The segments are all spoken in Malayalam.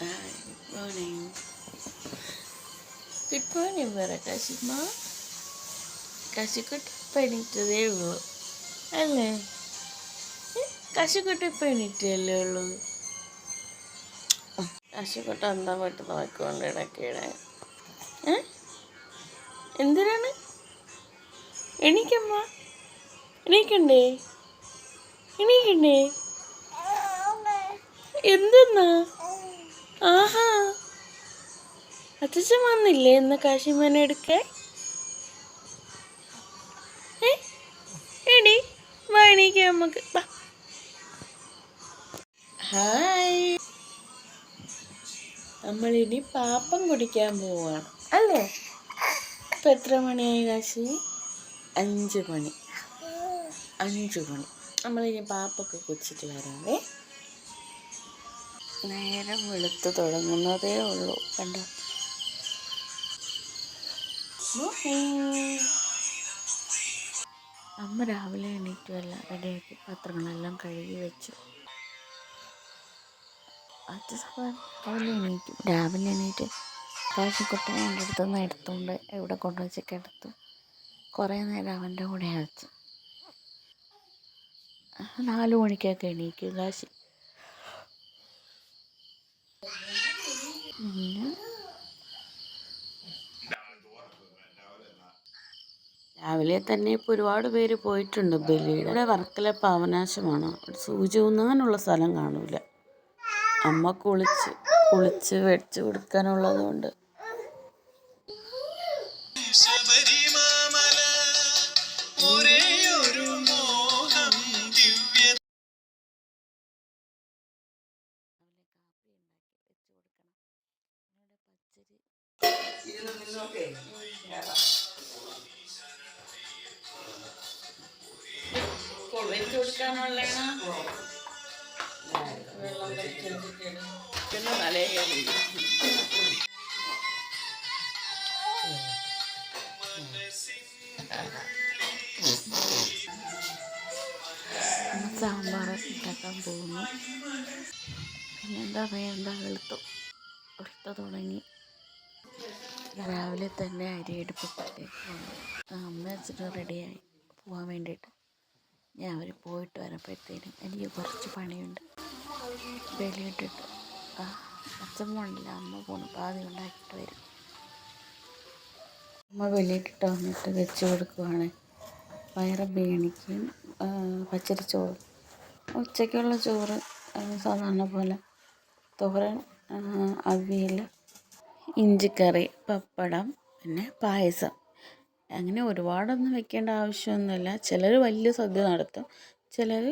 ഗുഡ് മോർണിംഗ് ഗുഡ് മോർണിംഗ് പറ കാശിമ്മ കാശിക്കുട്ടി ഇപ്പം എണീറ്റതേ ഉള്ളൂ. അല്ലേ? കാശിക്കുട്ടി ഇപ്പം എണീറ്റല്ലേ ഉള്ളൂ? കാശിക്കുട്ടി എന്താ പോയിട്ട് നോക്കിക്കൊണ്ട് ഇടയ്ക്കിടെ എന്തിനാണ്? എണീക്കമ്മ. എണീക്കണ്ടേ? എണീക്കണ്ടേ? എന്തെന്നാ? ആഹാ. അച്ഛൻ വന്നില്ലേ ഇന്ന് കാശിമാനെ എടുക്കേ എടി വാ നമുക്ക് ഹായ്. നമ്മളിനി പാപ്പം കുടിക്കാൻ പോവാണ്. അല്ലേ? ഇപ്പം എത്ര മണിയായി കാശി? അഞ്ച് മണി. അഞ്ച് മണി. നമ്മളിനി പാപ്പൊക്കെ കുടിച്ചിട്ട് വരാവേ. നേരം വെളുത്ത് തുടങ്ങുന്നതേ ഉള്ളൂ. കണ്ടോ? അമ്മ രാവിലെ എണീറ്റുമല്ല റെഡിയാക്കി പാത്രങ്ങളെല്ലാം കഴുകി വെച്ചു. സമയം രാവിലെ എണീറ്റു. രാവിലെ എണീറ്റ് കാശിക്കുട്ടനെ എന്റെ അടുത്ത് നിന്ന് എടുത്തുകൊണ്ട് എവിടെ കൊണ്ടുവച്ച് എടുത്തു. കുറേ നേരം അവന്റെ കൂടെ അയച്ചു നാലു മണിക്കൊക്കെ എണീക്കും. കാശി രാവിലെ തന്നെ ഇപ്പോൾ ഒരുപാട് പേര് പോയിട്ടുണ്ട് ബലിയുടെ ഇവിടെ വർക്കല പാവനാശമാണ്. സൂചി ഊന്നാനുള്ള സ്ഥലം കാണൂല. അമ്മ കുളിച്ച് കുളിച്ച് വെച്ച് കൊടുക്കാനുള്ളത് കൊണ്ട് ശബരിമാമല വെച്ച് കൊടുക്കാനുള്ള വെള്ളം പിന്നെ തലേ കയറി സാമ്പാർ ഉണ്ടാക്കാൻ പോകുന്നു പിന്നെ എന്താ വേണ്ട വെളുത്തു വെളുത്ത തുടങ്ങി. രാവിലെ തന്നെ അരി എടുപ്പിട്ടിട്ട് അമ്മ വെച്ചിട്ട് റെഡിയായി പോകാൻ വേണ്ടിയിട്ട്. ഞാൻ അവർ പോയിട്ട് വരപ്പോഴത്തേനും എനിക്ക് കുറച്ച് പണിയുണ്ട്. വെളിയിട്ടിട്ട് ആ അച്ഛൻ പോണില്ല അമ്മ പോണു. പാതി ഉണ്ടാക്കിയിട്ട് വരും. അമ്മ വെളിയിട്ടിട്ട് വന്നിട്ട് വെച്ച് കൊടുക്കുവാണ്. പയറ് ബീണിക്കും പച്ചരിച്ചോറും ഉച്ചയ്ക്കുള്ള ചോറ് സാധാരണ പോലെ തോരൻ അവിയൽ ഇഞ്ചിക്കറി പപ്പടം പിന്നെ പായസം. അങ്ങനെ ഒരുപാടൊന്നും വെക്കേണ്ട ആവശ്യമൊന്നുമില്ല. ചിലർ വലിയ സദ്യ നടത്തും. ചിലർ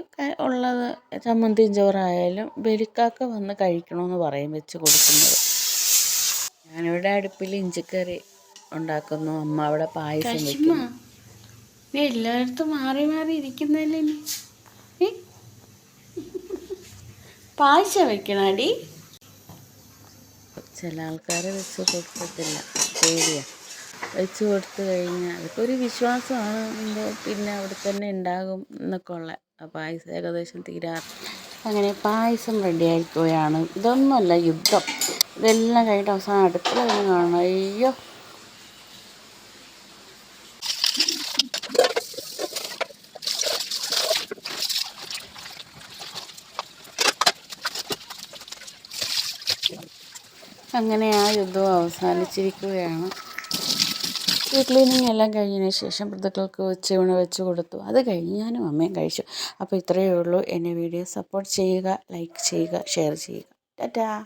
ഉള്ളത് ചമ്മന്തിയും ചോറായാലും ബലിക്കാക്ക വന്ന് കഴിക്കണമെന്ന് പറയും വെച്ച് കൊടുക്കുന്നത്. ഞാനിവിടെ അടുപ്പിൽ ഇഞ്ചിക്കറി ഉണ്ടാക്കുന്നു. അമ്മ അവിടെ പായസം വെക്കുന്നു. നീ എല്ലായിടത്തും മാറി മാറി ഇരിക്കുന്നല്ലേ നീ? പായസം വെക്കണടി? ചില ആൾക്കാരെ വെച്ച് കൊടുക്കത്തില്ല. പേടിയാണ് വെച്ച് കൊടുത്തു കഴിഞ്ഞാൽ അതൊക്കെ ഒരു വിശ്വാസമാണ്. എന്തോ പിന്നെ അവിടെ തന്നെ ഉണ്ടാകും എന്നൊക്കെ ഉള്ള. പായസം ഏകദേശം തീരാറ് അങ്ങനെ പായസം റെഡി ആയിരിക്കുകയാണ് ഇതൊന്നുമല്ല യുദ്ധം. ഇതെല്ലാം കഴിഞ്ഞിട്ട് അവസാനം അടുക്കള തന്നെ കാണണം. അയ്യോ. അങ്ങനെ ആ യുദ്ധം അവസാനിച്ചിരിക്കുകയാണ്. ക്ലീനിങ് എല്ലാം കഴിഞ്ഞതിന് ശേഷം വൃദ്ധുക്കൾക്ക് ഉച്ചയൂണ് വെച്ച് കൊടുത്തു. അത് കഴിഞ്ഞ് ഞാനും അമ്മയും കഴിച്ചു. അപ്പോൾ ഇത്രയേ ഉള്ളൂ. എന്നെ വീഡിയോ സപ്പോർട്ട് ചെയ്യുക ലൈക്ക് ചെയ്യുക ഷെയർ ചെയ്യുക. ടാറ്റാ.